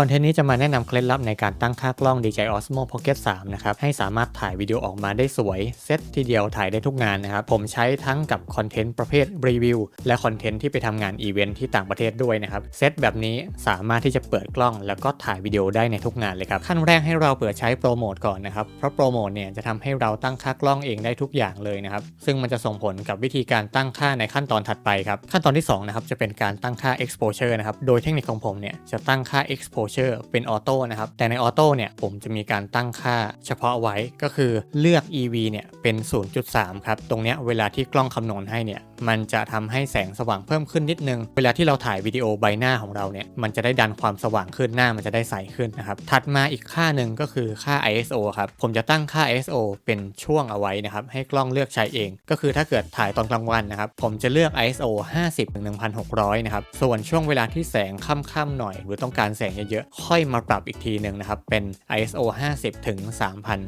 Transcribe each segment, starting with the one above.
คอนเทนต์นี้จะมาแนะนำเคล็ดลับในการตั้งค่ากล้อง DJI Osmo Pocket 3 นะครับ ให้สามารถถ่ายวิดีโอออกมาได้สวย เซตทีเดียวถ่ายได้ทุกงานนะครับ ผมใช้ทั้งกับคอนเทนต์ประเภทรีวิว และคอนเทนต์ที่ไปทำงานอีเวนท์ที่ต่างประเทศด้วยนะครับ เซตแบบนี้สามารถที่จะเปิดกล้อง แล้วก็ถ่ายวิดีโอได้ในทุกงานเลยครับ ขั้นแรกให้เราเปิดใช้โปรโมทก่อนนะครับ เพราะโปรโมทเนี่ยจะทำให้เราตั้งค่ากล้องเองได้ทุกอย่างเลยนะครับ ซึ่งมันจะส่งผลกับวิธีการตั้งค่าในขั้นตอนถัดไปครับ ขั้นตอนที่สองนะครับจะเป็นการตั้งค่า exposure นะครับ โดยเทคนิคของผมเนี่ยจะตั้งค่า exposure เป็นออโต้นะครับ แต่ในออโต้เนี่ยผมจะมีการตั้งค่าเฉพาะไว้ก็คือเลือก EV เนี่ยเป็น 0.3 ครับ ตรงเนี้ยเวลาที่กล้องคำนวณให้เนี่ยมันจะทำให้แสงสว่างเพิ่มขึ้นนิดนึง เวลาที่เราถ่ายวิดีโอใบหน้าของเราเนี่ยมันจะได้ดันความสว่างขึ้นหน้ามันจะได้ใสขึ้นนะครับถัดมาอีกค่าหนึ่งก็คือค่า ISO ครับผมจะตั้งค่า ISO เป็นช่วงเอาไว้นะครับให้กล้องเลือกใช้เอง ก็คือถ้าเกิดถ่ายตอนกลางวันนะครับผมจะเลือก ISO 50ถึง1600นะครับส่วนช่วงเวลาที่แสงค่ำๆหน่อย หรือต้องการแสงเยอะๆค่อยมาปรับอีกทีหนึ่งนะครับ เป็น ISO 50 ถึง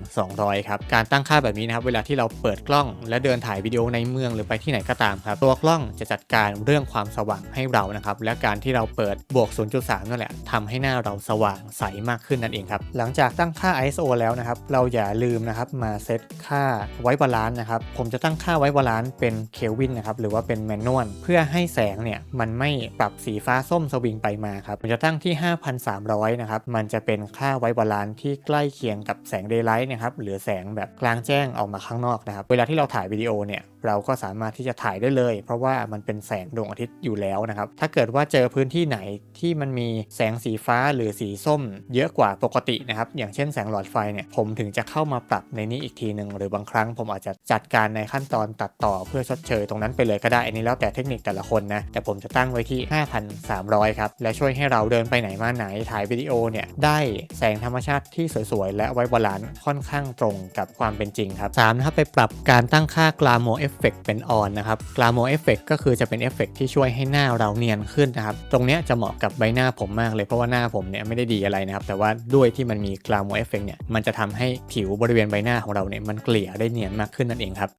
3200 ครับ การตั้งค่าแบบนี้นะครับ เวลาที่เราเปิดกล้อง และเดินถ่ายวิดีโอในเมืองหรือไปที่ไหนก็ตามครับ ตัวกล้องจะจัดการเรื่องความสว่างให้เรานะครับ และการที่เราเปิดบวก 0.3 นั่นแหละทำให้หน้าเราสว่างใสมากขึ้นนั่นเองครับ หลังจากตั้งค่า ISO แล้วนะครับ เราอย่าลืมนะครับมาเซตค่าไว้บาลานซ์นะครับ ผมจะตั้งค่าไว้บาลานซ์เป็นเคลวินนะครับ หรือว่าเป็นแมนนวล เพื่อให้แสงเนี่ยมันไม่ปรับสีฟ้าส้มสวิงไปมาครับ ผมจะตั้งที่300 นะครับ มันจะเป็นค่าไวบาลานซ์ที่ใกล้เคียงกับแสงเดย์ไลท์นะครับ หรือแสงแบบกลางแจ้งออกมาข้างนอกนะครับ เวลาที่เราถ่ายวิดีโอเนี่ย เราก็สามารถที่จะถ่ายได้เลย เพราะว่ามันเป็นแสงดวงอาทิตย์อยู่แล้วนะครับ ถ้าเกิดว่าเจอพื้นที่ไหนที่มันมีแสงสีฟ้าหรือสีส้ม เยอะกว่าปกตินะครับ อย่างเช่นแสงหลอดไฟเนี่ย ผมถึงจะเข้ามาปรับในนี้อีกทีหนึ่งหรือบางครั้งผมอาจจะจัดการในขั้นตอนตัดต่อเพื่อชดเชยตรงนั้นไปเลยก็ได้ อันนี้แล้วแต่เทคนิคแต่ละคนนะ แต่ผมจะตั้งไว้ที่ 5,300 ครับ และช่วยให้เราเดินไปไหนมาไหนถ่ายวิดีโอเนี่ยได้แสงธรรมชาติที่สวยๆ และไว้บาลานซ์ค่อนข้างตรงกับความเป็นจริงครับสามนะครับไปปรับการตั้งค่ากลาโมเอฟเฟกเป็นออนนะครับกลาโมเอฟเฟกก็คือจะเป็นเอฟเฟกที่ช่วยให้หน้าเราเนียนขึ้นนะครับตรงเนี้ยจะเหมาะกับใบหน้าผมมากเลยเพราะว่าหน้าผมเนี่ยไม่ได้ดีอะไรนะครับแต่ว่าด้วยที่มันมีกลาโมเอฟเฟกเนี่ยมันจะทำให้ผิวบริเวณใบหน้าของเราเนี่ยมันเกลี่ยได้เนียนมากขึ้นนั่นเองครับ